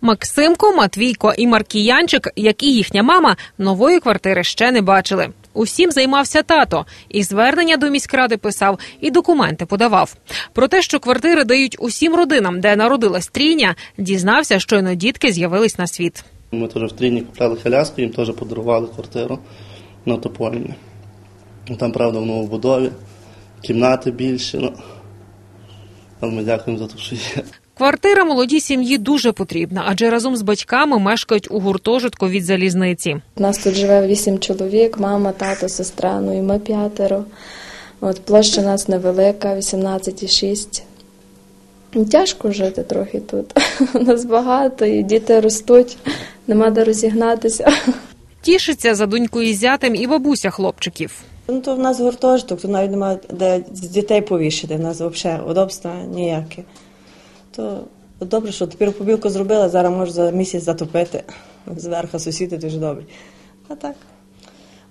Максимко, Матвійко і Маркіянчик, як і їхня мама, нової квартири ще не бачили. Усім займався тато, і звернення до міськради писав, і документи подавав. Про те, що квартири дають усім родинам, де народилась трійня, дізнався, щойно дітки з'явились на світ. Ми теж в Трійні купляли коляску, їм теж подарували квартиру на Топольні. Там, правда, в новобудові, кімнати більші. Ну. Але ми дякуємо за те, що є. Квартира молодій сім'ї дуже потрібна, адже разом з батьками мешкають у гуртожитку від залізниці. У нас тут живе вісім чоловік, мама, тато, сестра, ну і ми п'ятеро. От площа у нас невелика, 18,6. Тяжко жити трохи тут. У нас багато, і діти ростуть, нема де розігнатися. Тішиться за донькою і зятем і бабуся хлопчиків. Ну, то в нас гуртожиток, то навіть немає де з дітей повішати. В нас взагалі удобства ніякі. То добре, що тепер побілку зробила, зараз можу за місяць затопити. Зверху сусіди дуже добрі. А так.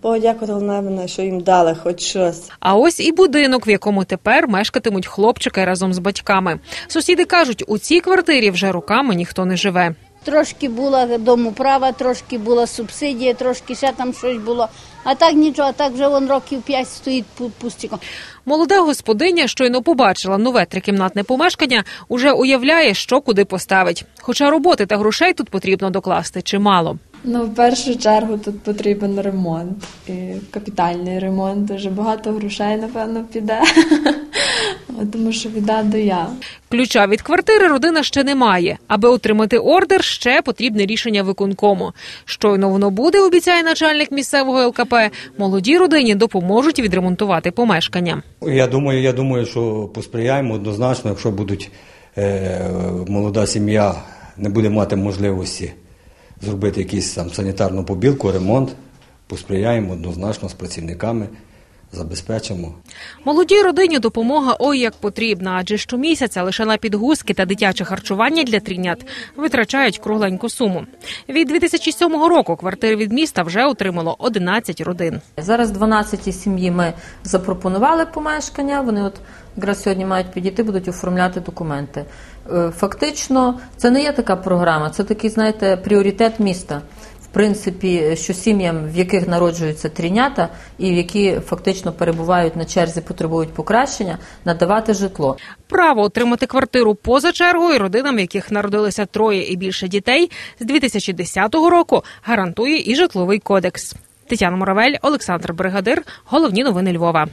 Богу дякувати мене, що їм дали хоч щось. А ось і будинок, в якому тепер мешкатимуть хлопчики разом з батьками. Сусіди кажуть, у цій квартирі вже роками ніхто не живе. Трошки була домоправа, трошки була субсидія, трошки ще там щось було. А так нічого, а так вже вон років п'ять стоїть пу- пустіком. Молода господиня щойно побачила нове трикімнатне помешкання, уже уявляє, що куди поставить. Хоча роботи та грошей тут потрібно докласти чимало. Ну, в першу чергу тут потрібен ремонт, і капітальний ремонт. Дуже багато грошей, напевно, піде. Тому що віддаду я. Ключа від квартири родина ще не має. Аби отримати ордер, ще потрібне рішення виконкому. Щойно воно буде, обіцяє начальник місцевого ЛКП. Молодій родині допоможуть відремонтувати помешкання. Я думаю, я думаю, що посприяємо однозначно, якщо будуть е, молода сім'я не буде мати можливості зробити якийсь там санітарну побілку, ремонт, посприяємо однозначно з працівниками, забезпечимо. Молодій родині допомога ой як потрібна, адже щомісяця лише на підгузки та дитяче харчування для трійнят витрачають кругленьку суму. Від 2007 року квартири від міста вже отримало 11 родин. Зараз 12 сім'ї ми запропонували помешкання. Вони от якраз сьогодні мають підійти, будуть оформляти документи. Е, Фактично, це не є така програма, це такий, знаєте, пріоритет міста. Принципі, що сім'ям, в яких народжуються трійнята, і в які фактично перебувають на черзі, потребують покращення, надавати житло. Право отримати квартиру поза чергою родинам, в яких народилися троє і більше дітей, з 2010 року гарантує і житловий кодекс. Тетяна Моравель, Олександр Бригадир. Головні новини Львова.